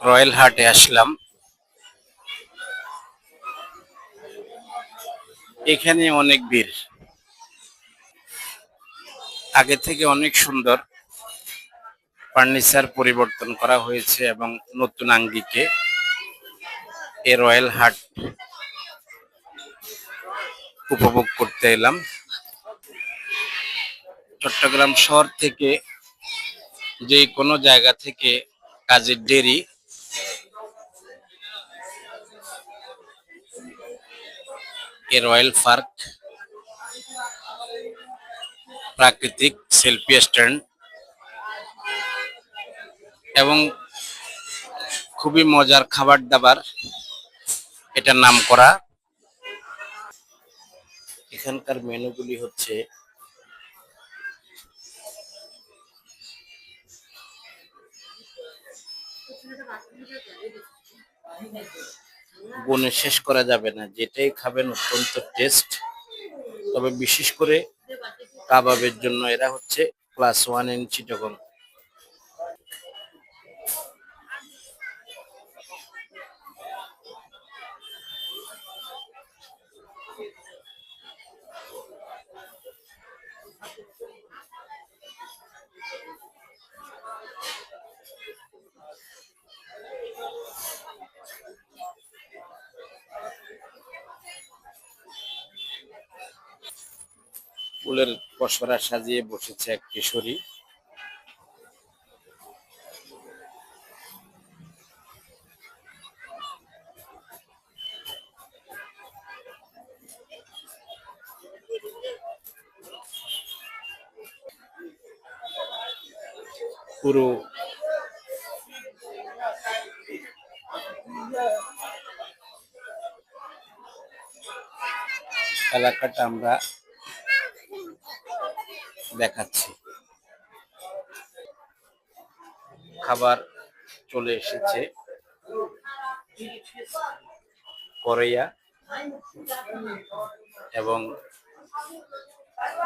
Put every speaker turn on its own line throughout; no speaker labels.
Royal হাটে আসলাম। এখানে অনেক ভিড়। আগে থেকে অনেক সুন্দর ফার্নিচার পরিবর্তন করা হয়েছে এবং নতুন আঙ্গিকে এ রয়্যাল হাট উপভোগ করতে এলাম। চট্টগ্রাম শহর থেকে যে কোনো জায়গা থেকে কাজের দেরি। এ রয়্যাল পার্ক। প্রাকৃতিক সেলফি স্ট্যান্ড। এবং খুবই মজার খাবার দাবার। এটা নাম করা। এখানকার মেনুগুলি হচ্ছে গুণে শেষ করা যাবে না। যেটাই খাবেন অত্যন্ত টেস্ট তবে বিশেষ করে কাবাবের জন্য এরা হচ্ছে ক্লাস ওয়ান ইঞ্চি চিটগং। ফুলের পসরা সাজিয়ে বসেছে এক কিশোরী। পুরো এলাকাটা আমরা দেখাচ্ছি। খাবার চলে এসেছে। কোরিয়া এবং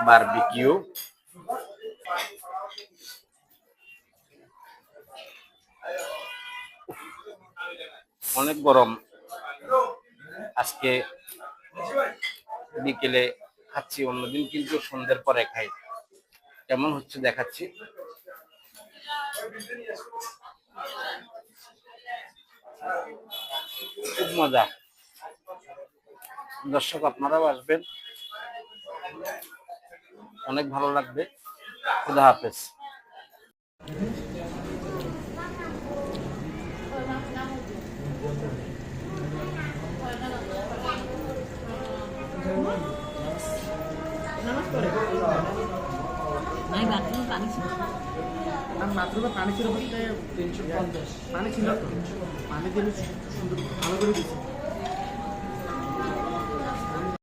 বারবিকিউ। অনেক গরম। আজকে বিকেলে খাচ্ছি অন্যদিন, কিন্তু সন্ধ্যের পরে খাই। কেমন হচ্ছে দেখাচ্ছি। খুব মজা। দর্শক আপনারাও আসবেন। অনেক ভালো লাগবে। খুদা হাফেজ।
নাই বাথরুমে পানি ছিল।
আর বাথরুমে পানি ছিল বলতে পানি ছিল। পানি দিয়ে সুন্দর ভালো করে দিচ্ছি